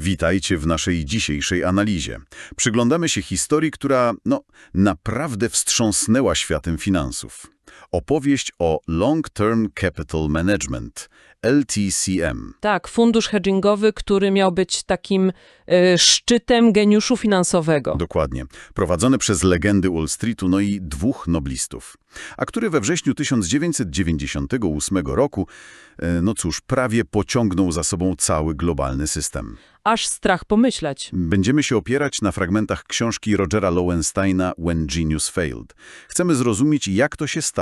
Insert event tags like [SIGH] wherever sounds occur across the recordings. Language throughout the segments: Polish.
Witajcie w naszej dzisiejszej analizie. Przyglądamy się historii, która, no, naprawdę wstrząsnęła światem finansów. Opowieść o Long Term Capital Management, LTCM. Tak, fundusz hedgingowy, który miał być takim e, szczytem geniuszu finansowego. Dokładnie. Prowadzony przez legendy Wall Streetu, no i dwóch noblistów. A który we wrześniu 1998 roku, e, no cóż, prawie pociągnął za sobą cały globalny system. Aż strach pomyśleć. Będziemy się opierać na fragmentach książki Rogera Lowensteina When Genius Failed. Chcemy zrozumieć, jak to się stało,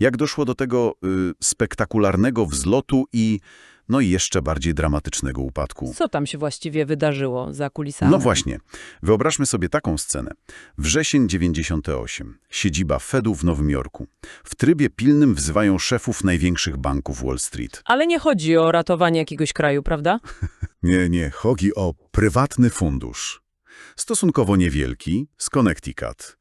jak doszło do tego y, spektakularnego wzlotu i no i jeszcze bardziej dramatycznego upadku. Co tam się właściwie wydarzyło za kulisami? No właśnie. Wyobraźmy sobie taką scenę. Wrzesień 98. Siedziba Fedu w Nowym Jorku. W trybie pilnym wzywają szefów największych banków Wall Street. Ale nie chodzi o ratowanie jakiegoś kraju, prawda? [LAUGHS] Nie, nie, chodzi o prywatny fundusz. Stosunkowo niewielki, z Connecticut.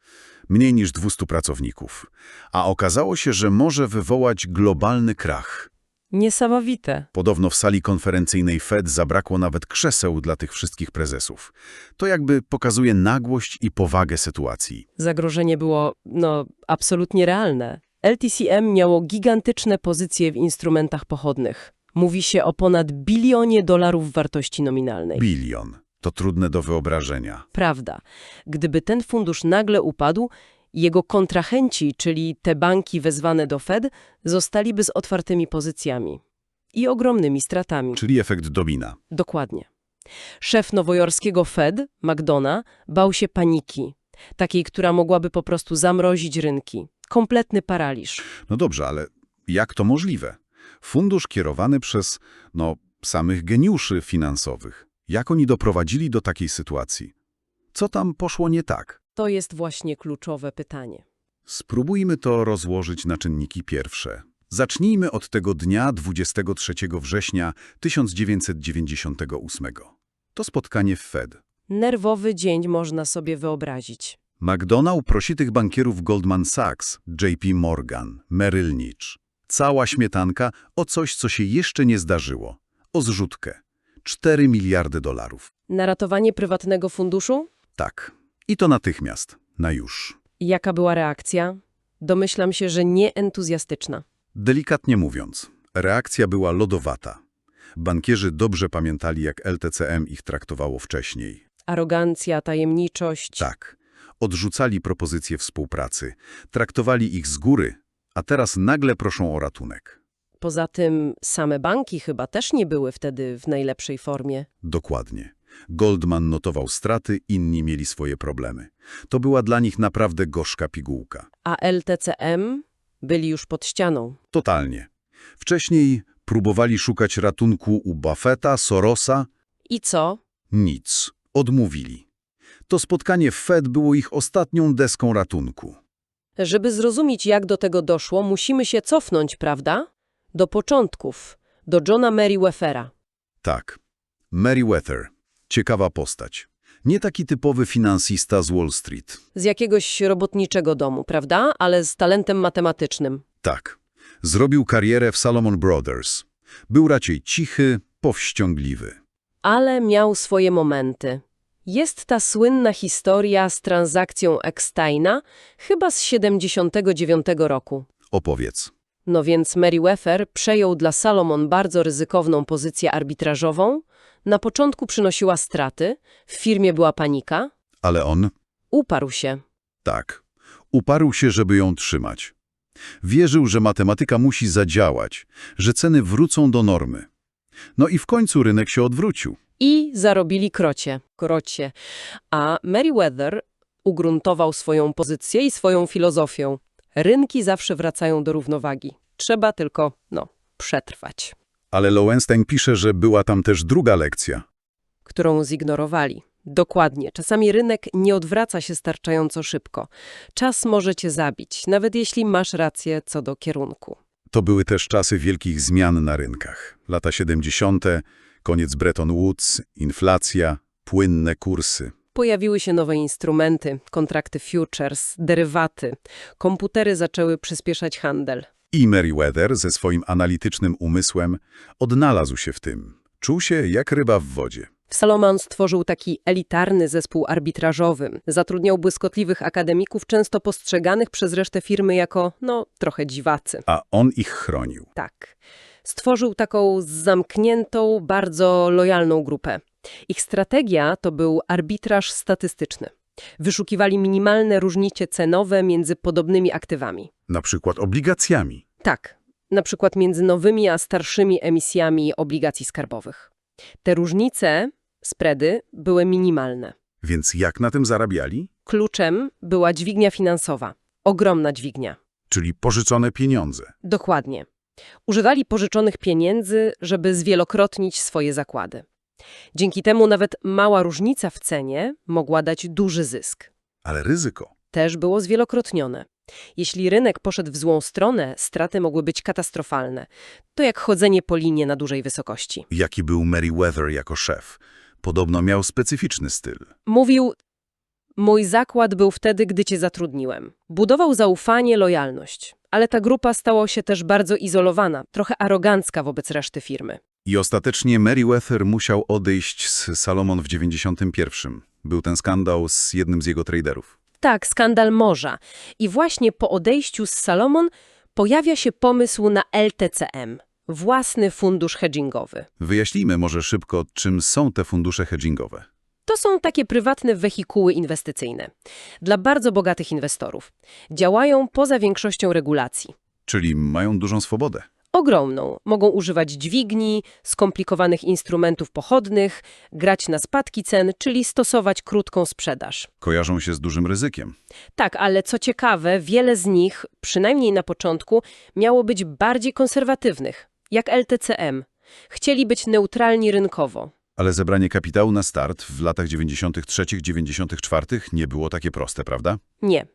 Mniej niż 200 pracowników. A okazało się, że może wywołać globalny krach. Niesamowite. Podobno w sali konferencyjnej Fed zabrakło nawet krzeseł dla tych wszystkich prezesów. To jakby pokazuje nagłość i powagę sytuacji. Zagrożenie było, no, absolutnie realne. LTCM miało gigantyczne pozycje w instrumentach pochodnych. Mówi się o ponad bilionie dolarów wartości nominalnej. Bilion. To trudne do wyobrażenia. Prawda. Gdyby ten fundusz nagle upadł, jego kontrahenci, czyli te banki wezwane do Fed, zostaliby z otwartymi pozycjami i ogromnymi stratami. Czyli efekt domina. Dokładnie. Szef nowojorskiego Fed, McDonough, bał się paniki, takiej, która mogłaby po prostu zamrozić rynki. Kompletny paraliż. No dobrze, ale jak to możliwe? Fundusz kierowany przez, no, samych geniuszy finansowych. Jak oni doprowadzili do takiej sytuacji? Co tam poszło nie tak? To jest właśnie kluczowe pytanie. Spróbujmy to rozłożyć na czynniki pierwsze. Zacznijmy od tego dnia 23 września 1998. To spotkanie w Fed. Nerwowy dzień można sobie wyobrazić. McDonald prosi tych bankierów Goldman Sachs, JP Morgan, Merrill Lynch. Cała śmietanka o coś, co się jeszcze nie zdarzyło. O zrzutkę. 4 miliardy dolarów. Na ratowanie prywatnego funduszu? Tak. I to natychmiast. Na już. Jaka była reakcja? Domyślam się, że nieentuzjastyczna. Delikatnie mówiąc, reakcja była lodowata. Bankierzy dobrze pamiętali, jak LTCM ich traktowało wcześniej. Arogancja, tajemniczość. Tak. Odrzucali propozycje współpracy, traktowali ich z góry, a teraz nagle proszą o ratunek. Poza tym same banki chyba też nie były wtedy w najlepszej formie. Dokładnie. Goldman notował straty, inni mieli swoje problemy. To była dla nich naprawdę gorzka pigułka. A LTCM byli już pod ścianą. Totalnie. Wcześniej próbowali szukać ratunku u Buffetta, Sorosa. I co? Nic. Odmówili. To spotkanie w Fed było ich ostatnią deską ratunku. Żeby zrozumieć, jak do tego doszło, musimy się cofnąć, prawda? Do początków, do Johna Merriwethera. Tak. Meriwether. Ciekawa postać. Nie taki typowy finansista z Wall Street. Z jakiegoś robotniczego domu, prawda? Ale z talentem matematycznym. Tak. Zrobił karierę w Salomon Brothers. Był raczej cichy, powściągliwy. Ale miał swoje momenty. Jest ta słynna historia z transakcją Ecksteina, chyba z 79 roku. Opowiedz. No więc Merriweather przejął dla Salomon bardzo ryzykowną pozycję arbitrażową. Na początku przynosiła straty, w firmie była panika. Ale on? Uparł się. Tak. Uparł się, żeby ją trzymać. Wierzył, że matematyka musi zadziałać, że ceny wrócą do normy. No i w końcu rynek się odwrócił. I zarobili krocie. krocie. A Merriweather ugruntował swoją pozycję i swoją filozofię. Rynki zawsze wracają do równowagi. Trzeba tylko, no, przetrwać. Ale Lowenstein pisze, że była tam też druga lekcja. Którą zignorowali. Dokładnie. Czasami rynek nie odwraca się starczająco szybko. Czas może cię zabić, nawet jeśli masz rację co do kierunku. To były też czasy wielkich zmian na rynkach. Lata 70., koniec Bretton Woods, inflacja, płynne kursy. Pojawiły się nowe instrumenty, kontrakty futures, derywaty. Komputery zaczęły przyspieszać handel. I Meriwether ze swoim analitycznym umysłem odnalazł się w tym. Czuł się jak ryba w wodzie. Salomon stworzył taki elitarny zespół arbitrażowy. Zatrudniał błyskotliwych akademików, często postrzeganych przez resztę firmy jako, no, trochę dziwacy. A on ich chronił. Tak. Stworzył taką zamkniętą, bardzo lojalną grupę. Ich strategia to był arbitraż statystyczny. Wyszukiwali minimalne różnice cenowe między podobnymi aktywami. Na przykład obligacjami. Tak, na przykład między nowymi a starszymi emisjami obligacji skarbowych. Te różnice, spready, były minimalne. Więc jak na tym zarabiali? Kluczem była dźwignia finansowa. Ogromna dźwignia. Czyli pożyczone pieniądze. Dokładnie. Używali pożyczonych pieniędzy, żeby zwielokrotnić swoje zakłady. Dzięki temu nawet mała różnica w cenie mogła dać duży zysk. Ale ryzyko. Też było zwielokrotnione. Jeśli rynek poszedł w złą stronę, straty mogły być katastrofalne. To jak chodzenie po linie na dużej wysokości. Jaki był Meriwether jako szef? Podobno miał specyficzny styl. Mówił, mój zakład był wtedy, gdy cię zatrudniłem. Budował zaufanie, lojalność. Ale ta grupa stała się też bardzo izolowana, trochę arogancka wobec reszty firmy. I ostatecznie Meriwether musiał odejść z Salomon w 91. Był ten skandal z jednym z jego traderów. Tak, skandal morza. I właśnie po odejściu z Salomon pojawia się pomysł na LTCM, własny fundusz hedgingowy. Wyjaśnijmy może szybko, czym są te fundusze hedgingowe. To są takie prywatne wehikuły inwestycyjne dla bardzo bogatych inwestorów. Działają poza większością regulacji. Czyli mają dużą swobodę. Ogromną. Mogą używać dźwigni, skomplikowanych instrumentów pochodnych, grać na spadki cen, czyli stosować krótką sprzedaż. Kojarzą się z dużym ryzykiem. Tak, ale co ciekawe, wiele z nich, przynajmniej na początku, miało być bardziej konserwatywnych, jak LTCM. Chcieli być neutralni rynkowo. Ale zebranie kapitału na start w latach 93-94 nie było takie proste, prawda? Nie.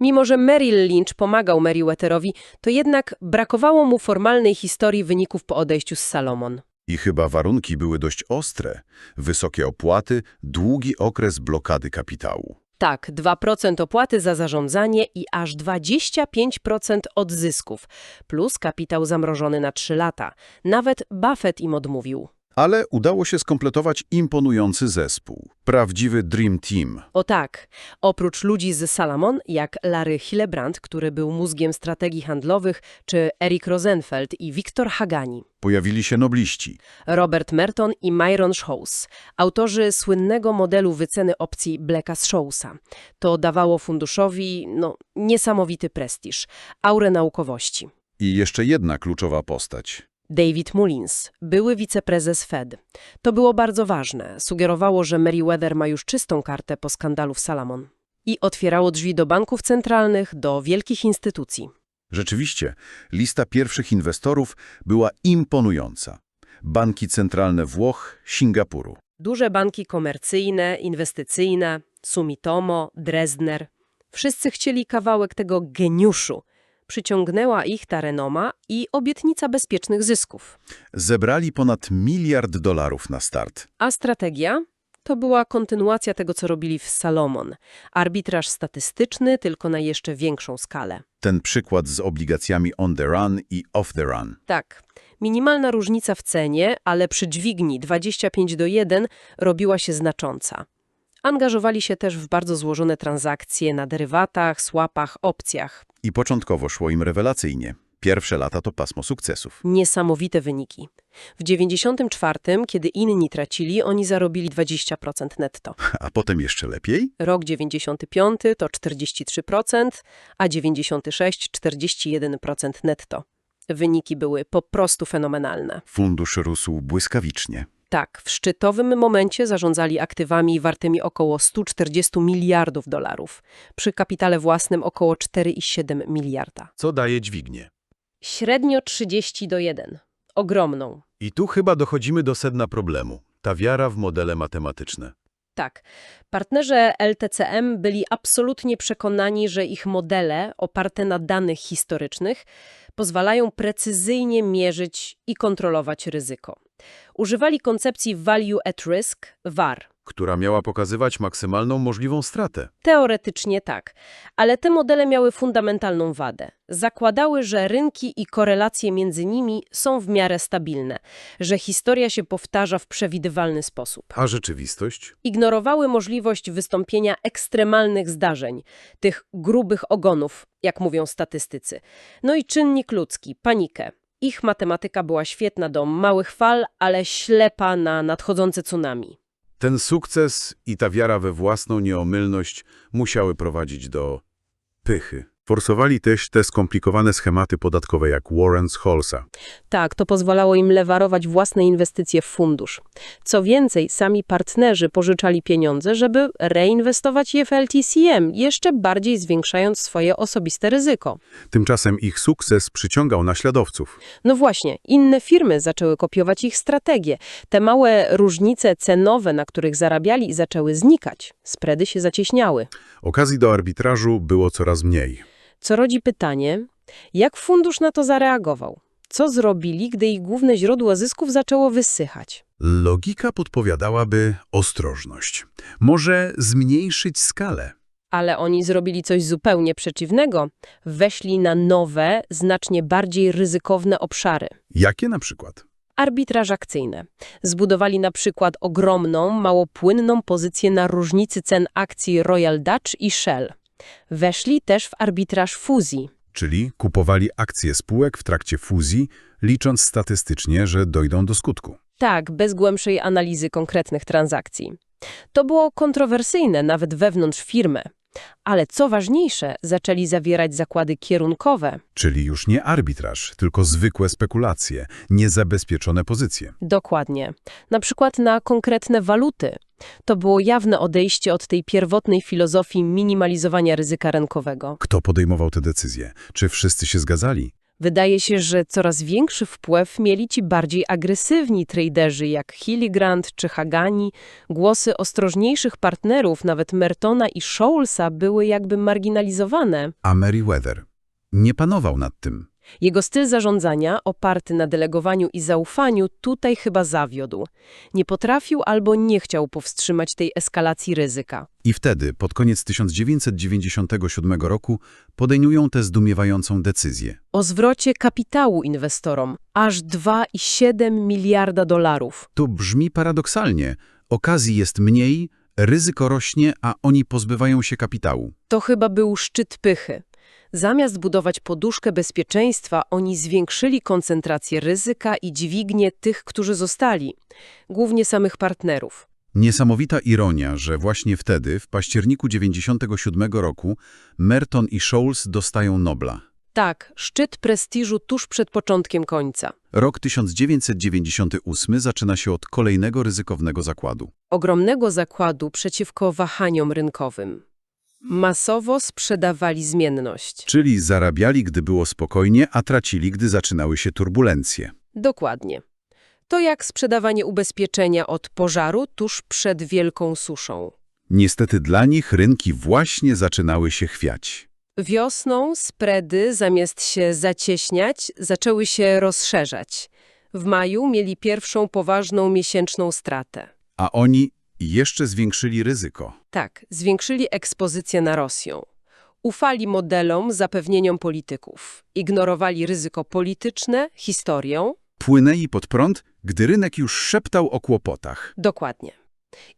Mimo, że Merrill Lynch pomagał Meriwetherowi, to jednak brakowało mu formalnej historii wyników po odejściu z Salomon. I chyba warunki były dość ostre. Wysokie opłaty, długi okres blokady kapitału. Tak, 2% opłaty za zarządzanie i aż 25% od zysków, plus kapitał zamrożony na 3 lata. Nawet Buffett im odmówił. Ale udało się skompletować imponujący zespół. Prawdziwy Dream Team. O tak, oprócz ludzi z Salamon, jak Larry Hillebrand, który był mózgiem strategii handlowych, czy Eric Rosenfeld i Viktor Hagani. Pojawili się nobliści. Robert Merton i Myron Scholes, autorzy słynnego modelu wyceny opcji Blacka Schollsa. To dawało funduszowi, no, niesamowity prestiż, aurę naukowości. I jeszcze jedna kluczowa postać. David Mullins, były wiceprezes Fed. To było bardzo ważne. Sugerowało, że Meriwether ma już czystą kartę po skandalu w Salamon. I otwierało drzwi do banków centralnych, do wielkich instytucji. Rzeczywiście, lista pierwszych inwestorów była imponująca. Banki centralne Włoch, Singapuru. Duże banki komercyjne, inwestycyjne, Sumitomo, Dresdner. Wszyscy chcieli kawałek tego geniuszu. Przyciągnęła ich ta renoma i obietnica bezpiecznych zysków. Zebrali ponad miliard dolarów na start. A strategia? To była kontynuacja tego, co robili w Salomon. Arbitraż statystyczny, tylko na jeszcze większą skalę. Ten przykład z obligacjami on the run i off the run. Tak, minimalna różnica w cenie, ale przy dźwigni 25 do 1 robiła się znacząca. Angażowali się też w bardzo złożone transakcje na derywatach, swapach, opcjach. I początkowo szło im rewelacyjnie. Pierwsze lata to pasmo sukcesów. Niesamowite wyniki. W 94, kiedy inni tracili, oni zarobili 20% netto. A potem jeszcze lepiej? Rok 95 to 43%, a 96 41% netto. Wyniki były po prostu fenomenalne. Fundusz rósł błyskawicznie. Tak, w szczytowym momencie zarządzali aktywami wartymi około 140 miliardów dolarów, przy kapitale własnym około 4,7 miliarda. Co daje dźwignię? Średnio 30 do 1. Ogromną. I tu chyba dochodzimy do sedna problemu. Ta wiara w modele matematyczne. Tak. Partnerzy LTCM byli absolutnie przekonani, że ich modele, oparte na danych historycznych, pozwalają precyzyjnie mierzyć i kontrolować ryzyko. Używali koncepcji Value at Risk, VAR. która miała pokazywać maksymalną możliwą stratę. Teoretycznie tak, ale te modele miały fundamentalną wadę. Zakładały, że rynki i korelacje między nimi są w miarę stabilne, że historia się powtarza w przewidywalny sposób. A rzeczywistość? Ignorowały możliwość wystąpienia ekstremalnych zdarzeń, tych grubych ogonów, jak mówią statystycy. No i czynnik ludzki, panikę. Ich matematyka była świetna do małych fal, ale ślepa na nadchodzące tsunami. Ten sukces i ta wiara we własną nieomylność musiały prowadzić do pychy. Forsowali też te skomplikowane schematy podatkowe jak Warren z Holsa. Tak, to pozwalało im lewarować własne inwestycje w fundusz. Co więcej, sami partnerzy pożyczali pieniądze, żeby reinwestować je w LTCM, jeszcze bardziej zwiększając swoje osobiste ryzyko. Tymczasem ich sukces przyciągał naśladowców. No właśnie, inne firmy zaczęły kopiować ich strategie. Te małe różnice cenowe, na których zarabiali, zaczęły znikać. Spredy się zacieśniały. Okazji do arbitrażu było coraz mniej. Co rodzi pytanie, jak fundusz na to zareagował? Co zrobili, gdy ich główne źródło zysków zaczęło wysychać? Logika podpowiadałaby ostrożność. Może zmniejszyć skalę. Ale oni zrobili coś zupełnie przeciwnego. Weszli na nowe, znacznie bardziej ryzykowne obszary. Jakie na przykład? Arbitraż akcyjne. Zbudowali na przykład ogromną, małopłynną pozycję na różnicy cen akcji Royal Dutch i Shell. Weszli też w arbitraż fuzji. Czyli kupowali akcje spółek w trakcie fuzji, licząc statystycznie, że dojdą do skutku. Tak, bez głębszej analizy konkretnych transakcji. To było kontrowersyjne nawet wewnątrz firmy. Ale co ważniejsze, zaczęli zawierać zakłady kierunkowe. Czyli już nie arbitraż, tylko zwykłe spekulacje, niezabezpieczone pozycje. Dokładnie. Na przykład na konkretne waluty. To było jawne odejście od tej pierwotnej filozofii minimalizowania ryzyka rynkowego. Kto podejmował te decyzje? Czy wszyscy się zgadzali? Wydaje się, że coraz większy wpływ mieli ci bardziej agresywni traderzy jak Hilligrand czy Hagani. Głosy ostrożniejszych partnerów, nawet Mertona i Schollsa, były jakby marginalizowane. A Meriwether nie panował nad tym. Jego styl zarządzania, oparty na delegowaniu i zaufaniu, tutaj chyba zawiódł. Nie potrafił albo nie chciał powstrzymać tej eskalacji ryzyka. I wtedy, pod koniec 1997 roku, podejmują tę zdumiewającą decyzję. O zwrocie kapitału inwestorom aż 2,7 miliarda dolarów. To brzmi paradoksalnie. Okazji jest mniej, ryzyko rośnie, a oni pozbywają się kapitału. To chyba był szczyt pychy. Zamiast budować poduszkę bezpieczeństwa, oni zwiększyli koncentrację ryzyka i dźwignię tych, którzy zostali, głównie samych partnerów. Niesamowita ironia, że właśnie wtedy, w październiku 97 roku, Merton i Scholes dostają Nobla. Tak, szczyt prestiżu tuż przed początkiem końca. Rok 1998 zaczyna się od kolejnego ryzykownego zakładu. Ogromnego zakładu przeciwko wahaniom rynkowym. Masowo sprzedawali zmienność. Czyli zarabiali, gdy było spokojnie, a tracili, gdy zaczynały się turbulencje. Dokładnie. To jak sprzedawanie ubezpieczenia od pożaru tuż przed wielką suszą. Niestety dla nich rynki właśnie zaczynały się chwiać. Wiosną spredy, zamiast się zacieśniać, zaczęły się rozszerzać. W maju mieli pierwszą poważną miesięczną stratę. A oni jeszcze zwiększyli ryzyko. Tak, zwiększyli ekspozycję na Rosję. Ufali modelom, zapewnieniom polityków. Ignorowali ryzyko polityczne, historię. Płynęli pod prąd, gdy rynek już szeptał o kłopotach. Dokładnie.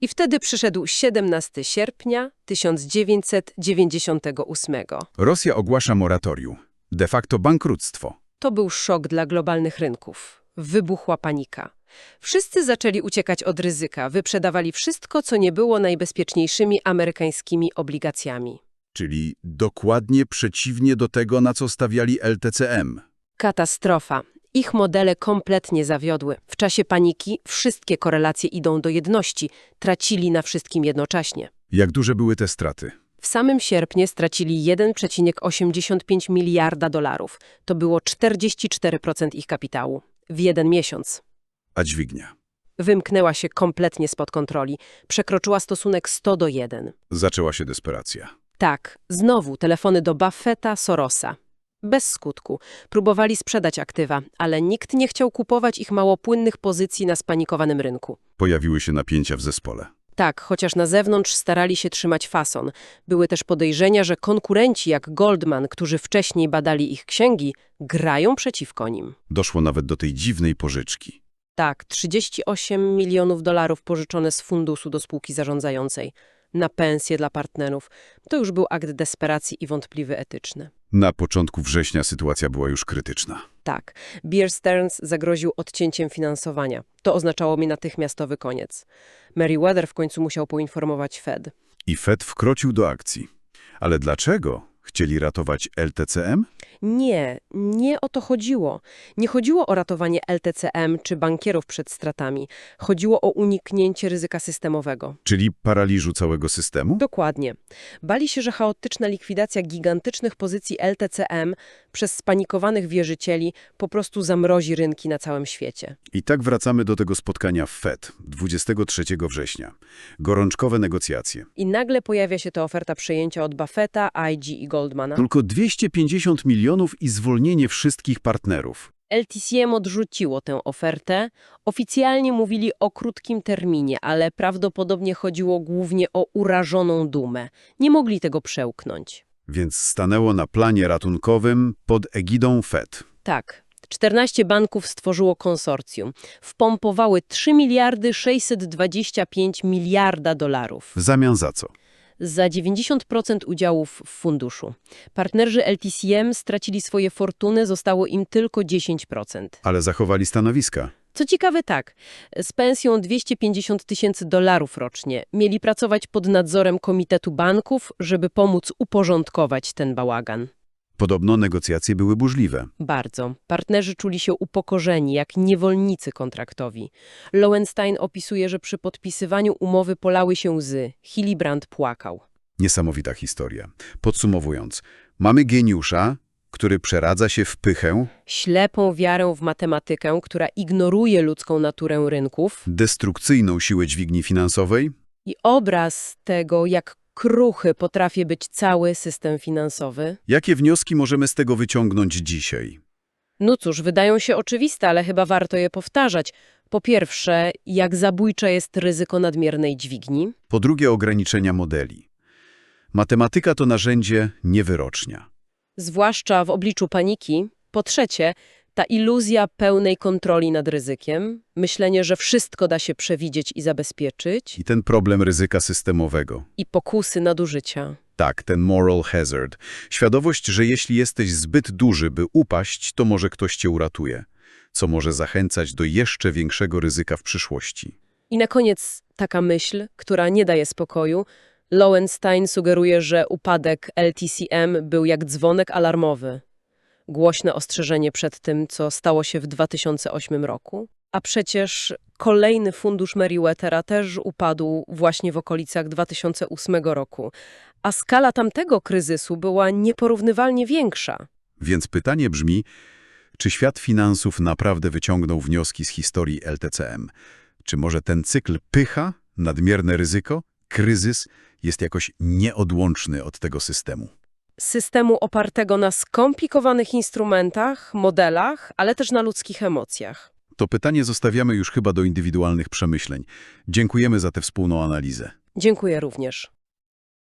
I wtedy przyszedł 17 sierpnia 1998. Rosja ogłasza moratorium. De facto bankructwo. To był szok dla globalnych rynków. Wybuchła panika. Wszyscy zaczęli uciekać od ryzyka, wyprzedawali wszystko, co nie było najbezpieczniejszymi amerykańskimi obligacjami. Czyli dokładnie przeciwnie do tego, na co stawiali LTCM. Katastrofa. Ich modele kompletnie zawiodły. W czasie paniki wszystkie korelacje idą do jedności, tracili na wszystkim jednocześnie. Jak duże były te straty? W samym sierpniu stracili 1,85 miliarda dolarów. To było 44% ich kapitału. W jeden miesiąc. A dźwignia? Wymknęła się kompletnie spod kontroli. Przekroczyła stosunek 100 do 1. Zaczęła się desperacja. Tak, znowu telefony do Buffetta, Sorosa. Bez skutku. Próbowali sprzedać aktywa, ale nikt nie chciał kupować ich małopłynnych pozycji na spanikowanym rynku. Pojawiły się napięcia w zespole. Tak, chociaż na zewnątrz starali się trzymać fason. Były też podejrzenia, że konkurenci jak Goldman, którzy wcześniej badali ich księgi, grają przeciwko nim. Doszło nawet do tej dziwnej pożyczki. Tak, 38 milionów dolarów pożyczone z funduszu do spółki zarządzającej. Na pensje dla partnerów. To już był akt desperacji i wątpliwy etyczny. Na początku września sytuacja była już krytyczna. Tak, Bear Stearns zagroził odcięciem finansowania. To oznaczało mi natychmiastowy koniec. Meriwether w końcu musiał poinformować Fed. I Fed wkroczył do akcji. Ale dlaczego? Chcieli ratować LTCM? Nie, nie o to chodziło. Nie chodziło o ratowanie LTCM czy bankierów przed stratami. Chodziło o uniknięcie ryzyka systemowego. Czyli paraliżu całego systemu? Dokładnie. Bali się, że chaotyczna likwidacja gigantycznych pozycji LTCM przez spanikowanych wierzycieli po prostu zamrozi rynki na całym świecie. I tak wracamy do tego spotkania w Fed 23 września. Gorączkowe negocjacje. I nagle pojawia się ta oferta przejęcia od Buffetta, IG i Goldmana. Tylko 250 milionów i zwolnienie wszystkich partnerów. LTCM odrzuciło tę ofertę. Oficjalnie mówili o krótkim terminie, ale prawdopodobnie chodziło głównie o urażoną dumę. Nie mogli tego przełknąć. Więc stanęło na planie ratunkowym pod egidą Fed. Tak. 14 banków stworzyło konsorcjum. Wpompowały 3 miliardy 625 miliarda dolarów. W zamian za co? Za 90% udziałów w funduszu. Partnerzy LTCM stracili swoje fortuny, zostało im tylko 10%. Ale zachowali stanowiska. Co ciekawe tak, z pensją 250 tysięcy dolarów rocznie mieli pracować pod nadzorem Komitetu Banków, żeby pomóc uporządkować ten bałagan. Podobno negocjacje były burzliwe. Bardzo. Partnerzy czuli się upokorzeni, jak niewolnicy kontraktowi. Lowenstein opisuje, że przy podpisywaniu umowy polały się łzy. Hillebrand płakał. Niesamowita historia. Podsumowując, mamy geniusza, który przeradza się w pychę, Ślepą wiarę w matematykę, która ignoruje ludzką naturę rynków destrukcyjną siłę dźwigni finansowej i obraz tego, jak kruchy potrafi być cały system finansowy. Jakie wnioski możemy z tego wyciągnąć dzisiaj? No cóż, wydają się oczywiste, ale chyba warto je powtarzać. Po pierwsze, jak zabójcze jest ryzyko nadmiernej dźwigni. Po drugie, ograniczenia modeli. Matematyka to narzędzie, nie wyrocznia. zwłaszcza w obliczu paniki. Po trzecie, ta iluzja pełnej kontroli nad ryzykiem, myślenie, że wszystko da się przewidzieć i zabezpieczyć, I ten problem ryzyka systemowego. i pokusy nadużycia. Tak, ten moral hazard. Świadomość, że jeśli jesteś zbyt duży, by upaść, to może ktoś cię uratuje, co może zachęcać do jeszcze większego ryzyka w przyszłości. I na koniec taka myśl, która nie daje spokoju. Lowenstein sugeruje, że upadek LTCM był jak dzwonek alarmowy. Głośne ostrzeżenie przed tym, co stało się w 2008 roku. A przecież kolejny fundusz Meriwethera też upadł właśnie w okolicach 2008 roku, a skala tamtego kryzysu była nieporównywalnie większa. Więc pytanie brzmi, czy świat finansów naprawdę wyciągnął wnioski z historii LTCM? Czy może ten cykl pycha, nadmierne ryzyko, kryzys jest jakoś nieodłączny od tego systemu? Systemu opartego na skomplikowanych instrumentach, modelach, ale też na ludzkich emocjach. To pytanie zostawiamy już chyba do indywidualnych przemyśleń. Dziękujemy za tę wspólną analizę. Dziękuję również.